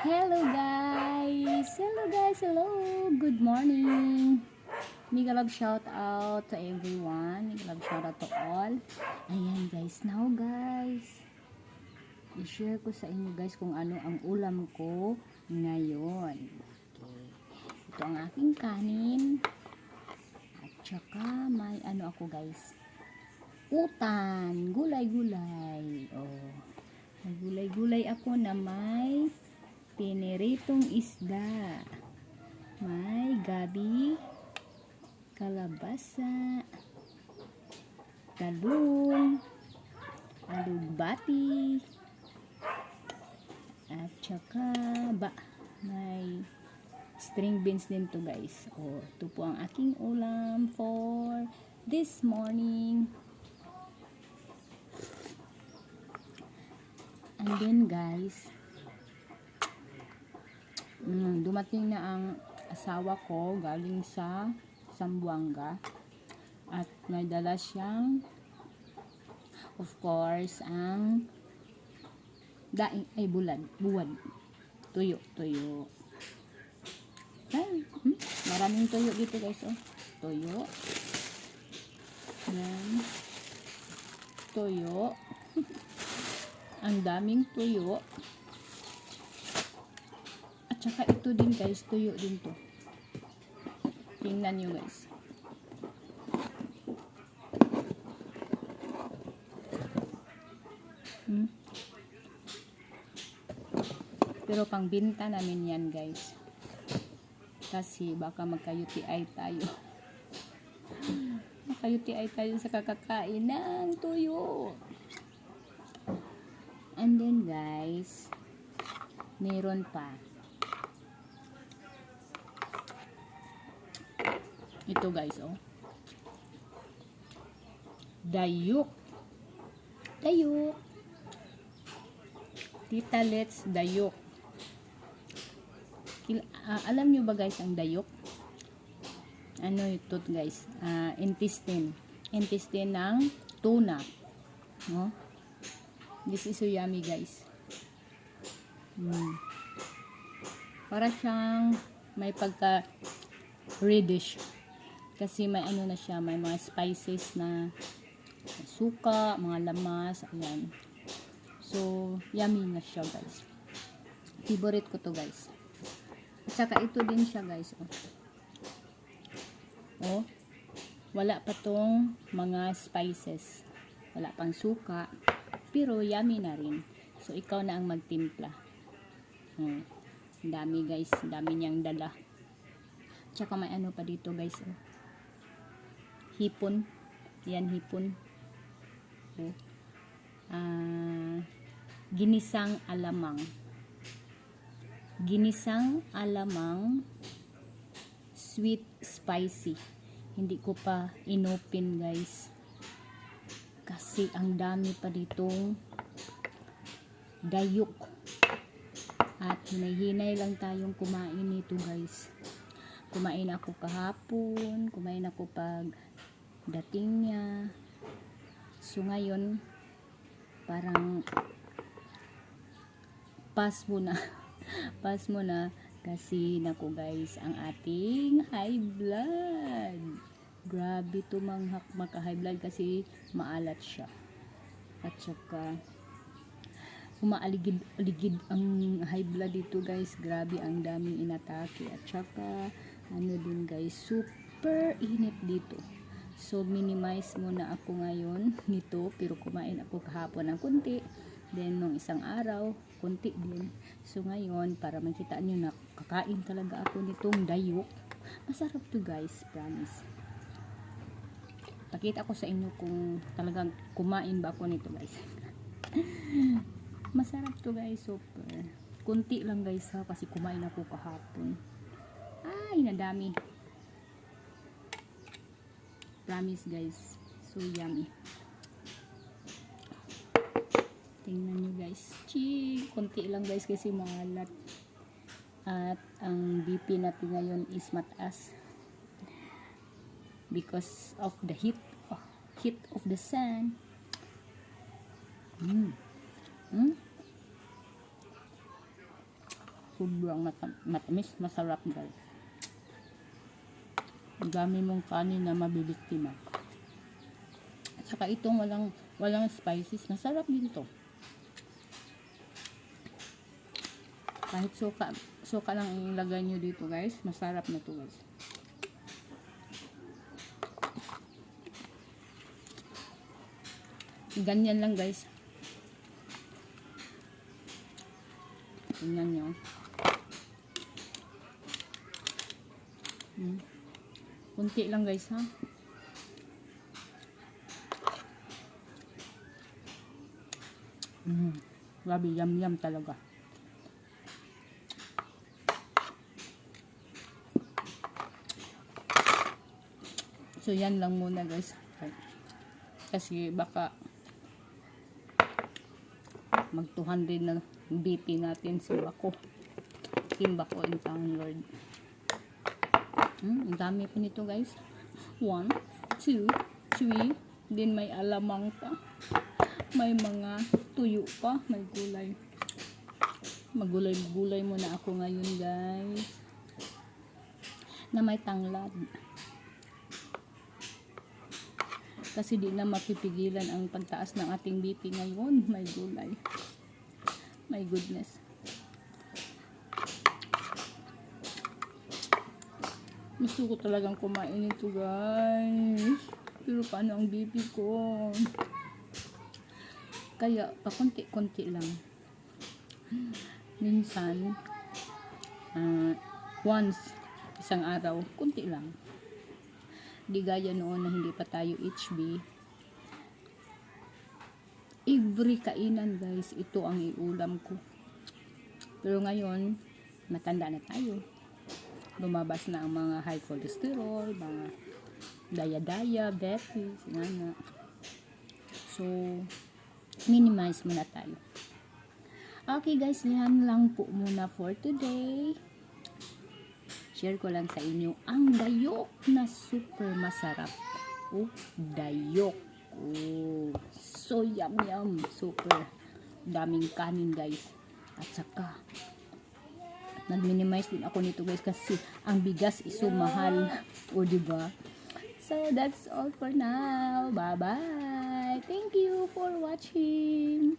Hello guys! Hello guys! Hello! Good morning! Mega love shout out to everyone. Mega love shout out to all. Ayan guys, now guys. I-share ko sa inyo guys kung ano ang ulam ko ngayon. Okay. Ito ang aking kanin. At saka may ano ako guys. Utan. Gulay-gulay. Oh. May gulay-gulay ako na may piniritong isda. May gabi, kalabasa, talong, alugbati, at saka ba, may string beans din to guys. O, ito po ang aking ulam for this morning. And then guys, mm, dumating na ang asawa ko galing sa Sambuanga at may dala siyang of course ang daing ay bulan buwan. Tuyo tuyo. Ay, hmm, maraming tuyo dito guys oh. Tuyo. Yan tuyo. Ang daming tuyo at saka ito din guys. Tuyo din to. Tingnan nyo guys. Hmm? pero pang binta namin yan guys. Kasi baka magka-UTI tayo. magka-UTI tayo sa kakakain ng tuyo. And then guys, meron pa. Ito guys, oh. Dayuk. Dayuk. Tita Let's Dayuk. Kil ah, alam nyo ba guys ang dayuk? Ano ito guys? Ah, intestine. Intestine ng tuna. No? This is so yummy guys. Mm. Para siyang may pagka reddish. Kasi may ano na siya, may mga spices na suka, mga lamas, ayan. So, yummy na siya guys. Favorite ko to guys. At saka ito din siya guys. Oh. oh. Wala pa tong mga spices. Wala pang suka. Pero yummy na rin. So, ikaw na ang magtimpla. Hmm. Dami guys. Ang dami niyang dala. Tsaka may ano pa dito guys. Oh. Hipon. Yan hipon. Oh. Ah, ginisang alamang. Ginisang alamang sweet spicy. Hindi ko pa inopen guys kasi ang dami pa ditong dayok at hinay-hinay lang tayong kumain nito guys kumain ako kahapon kumain ako pag dating niya. So ngayon parang pass mo na. Pass mo na kasi nako guys ang ating high blood. Grabe to manghak maka high blood kasi maalat siya. At saka umaaligid-aligid ang high blood dito guys. Grabe ang daming inatake. At saka ano din guys super init dito so minimize muna ako ngayon nito. Pero kumain ako kahapon ng kunti. Then nung isang araw kunti din. So ngayon para makita nyo na kakain talaga ako nitong dayok masarap to guys. Promise. Pakita ko sa inyo kung talagang kumain ba ako nito guys. Masarap to guys. Super. Kunti lang guys ha kasi kumain ako kahapon. Ay nadami promise guys. So yummy. Tingnan nyo guys. Chee, kunti lang guys kasi malat at ang BP natin ngayon is mataas. Because of the heat. Oh, heat of the sun. Mm. Mm. Sobrang mata- matamis, masarap guys. Dami mong kanin na mabibiktima. At saka itong walang, walang spices, masarap din to. Kahit suka, suka lang ang ilagay nyo dito guys, masarap na to guys. Ganyan lang guys. Tingnan nyo. Hmm. Kunti lang guys ha. Mm. Grabe, yum yum talaga. So yan lang muna guys. Kasi baka mag 200 na BP natin si Bako. Team Bako in Town Lord. Hmm, ang dami pa nito guys. 1, 2, 3. Din may alamang pa. May mga tuyo pa. May gulay. Magulay-gulay muna ako ngayon guys. Na may tanglad. Kasi di na mapipigilan ang pagtaas ng ating BP ngayon. May gulay. My goodness. Gusto ko talagang kumain ito guys. Pero paano ang BP ko? Kaya pakunti-kunti lang. Minsan, ah, once, isang araw, kunti lang. Di gaya noon na hindi pa tayo HB. Every kainan guys, ito ang iulam ko. Pero ngayon, matanda na tayo. Lumabas na ang mga high cholesterol, mga daya-daya, diabetes, nga So, minimize muna tayo. Okay guys, yan lang po muna for today share ko lang sa inyo ang dayok na super masarap. Oh, dayok. Oh, so yum yum. Super daming kanin guys. At saka, nag-minimize din ako nito guys kasi ang bigas is so mahal. O, diba? So, that's all for now. Bye-bye. Thank you for watching.